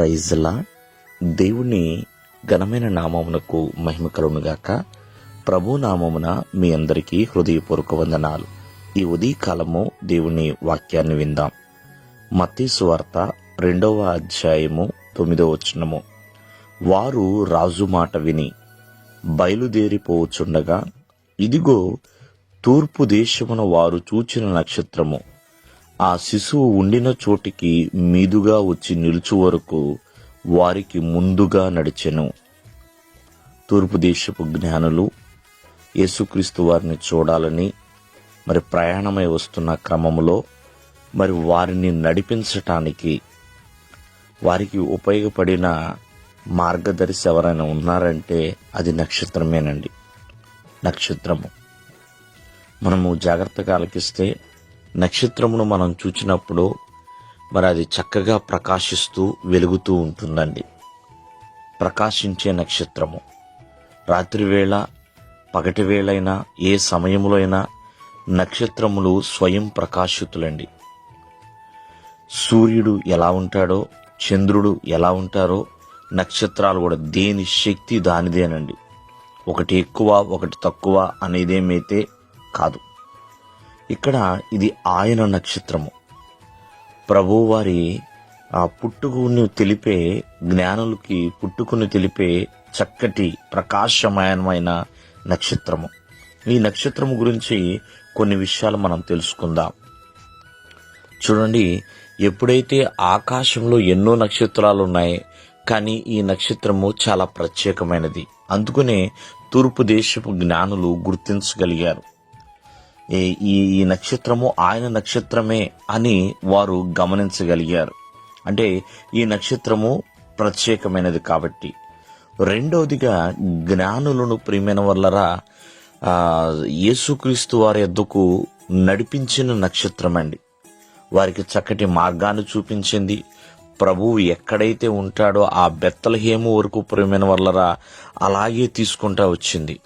ప్రైజ్లా దేవుని ఘనమైన నామమునకు మహిమ కలుగునుగాక ప్రభు నామమున మీ అందరికీ హృదయపూర్వక వందనాలు. ఈ ఉదయకాలము దేవుని వాక్యాన్ని విందాం. మత్తీసు వార్త రెండవ అధ్యాయము తొమ్మిదవ వచనము. వారు రాజు మాట విని బయలుదేరిపోవచుండగా ఇదిగో తూర్పు దేశమున వారు చూచిన నక్షత్రము. ఆ శిశువు ఉండిన చోటికి మీదుగా వచ్చి నిలుచు వరకు వారికి ముందుగా నడిచెను. తూర్పు దేశపు జ్ఞానులు యేసుక్రీస్తు వారిని చూడాలని మరి ప్రయాణమై వస్తున్న క్రమంలో మరి వారిని నడిపించటానికి వారికి ఉపయోగపడిన మార్గదర్శి ఎవరైనా ఉన్నారంటే అది నక్షత్రమేనండి. నక్షత్రము. మనము జాగ్రత్తగా ఆలకిస్తే నక్షత్రమును మనం చూచినప్పుడు మరి అది చక్కగా ప్రకాశిస్తూ వెలుగుతూ ఉంటుందండి. ప్రకాశించే నక్షత్రము. రాత్రివేళ పగటి వేళైనా ఏ సమయంలో అయినా నక్షత్రములు స్వయం ప్రకాశితులండి. సూర్యుడు ఎలా ఉంటాడో చంద్రుడు ఎలా ఉంటారో నక్షత్రాలు కూడా దేని శక్తి దానిదేనండి. ఒకటి ఎక్కువ ఒకటి తక్కువ అనేదేమైతే కాదు. ఇక్కడ ఇది ఆయన నక్షత్రము. ప్రభువారి ఆ పుట్టుకుని తెలిపే జ్ఞానులకి పుట్టుకుని తెలిపే చక్కటి ప్రకాశమయమైన నక్షత్రము. ఈ నక్షత్రము గురించి కొన్ని విషయాలు మనం తెలుసుకుందాం. చూడండి ఎప్పుడైతే ఆకాశంలో ఎన్నో నక్షత్రాలు ఉన్నాయి కానీ ఈ నక్షత్రము చాలా ప్రత్యేకమైనది. అందుకనే తూర్పు దేశపు జ్ఞానులు గుర్తించగలిగారు. ఈ- ఈ నక్షత్రము ఆయన నక్షత్రమే అని వారు గమనించగలిగారు. అంటే ఈ నక్షత్రము ప్రత్యేకమైనది కాబట్టి. రెండవదిగా జ్ఞానులను ప్రియమైన వల్లరా యేసుక్రీస్తు వారి ఎద్దుకు నడిపించిన నక్షత్రం అండి వారికి చక్కటి మార్గాన్ని చూపించింది. ప్రభువు ఎక్కడైతే ఉంటాడో ఆ బెత్తలహేము వరకు ప్రేమైన వల్లరా అలాగే తీసుకుంటా వచ్చింది.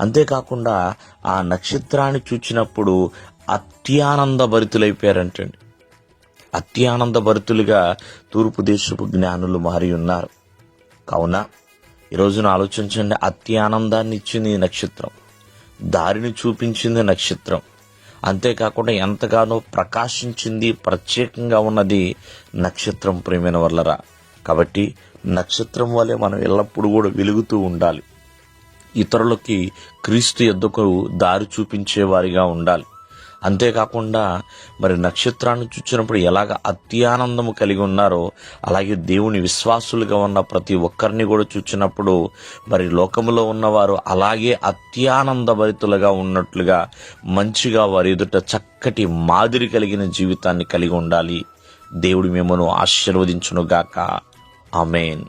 అంతేకాకుండా ఆ నక్షత్రాన్ని చూచినప్పుడు అత్యానంద భరితులైపోయారంటండి. అత్యానంద భరితులుగా తూర్పు దేశపు జ్ఞానులు మారి ఉన్నారు. కావున ఈరోజును ఆలోచించండి అత్యానందాన్ని ఇచ్చింది నక్షత్రం దారిని చూపించింది నక్షత్రం అంతేకాకుండా ఎంతగానో ప్రకాశించింది ప్రత్యేకంగా ఉన్నది నక్షత్రం ప్రేమైన వల్లరా. కాబట్టి నక్షత్రం వల్లే మనం ఎల్లప్పుడూ కూడా వెలుగుతూ ఉండాలి. ఇతరులకి క్రీస్తు ఎద్దుకు దారి చూపించే వారిగా ఉండాలి. అంతేకాకుండా మరి నక్షత్రాన్ని చూచినప్పుడు ఎలాగ అత్యానందము కలిగి ఉన్నారో అలాగే దేవుని విశ్వాసులుగా ఉన్న ప్రతి ఒక్కరిని కూడా చూచినప్పుడు మరి లోకములో ఉన్నవారు అలాగే అత్యానంద భరితులుగా ఉన్నట్లుగా మంచిగా వారి ఎదుట చక్కటి మాదిరి కలిగిన జీవితాన్ని కలిగి ఉండాలి. దేవుడు మిమ్మను ఆశీర్వదించునుగాక. ఆమెన్.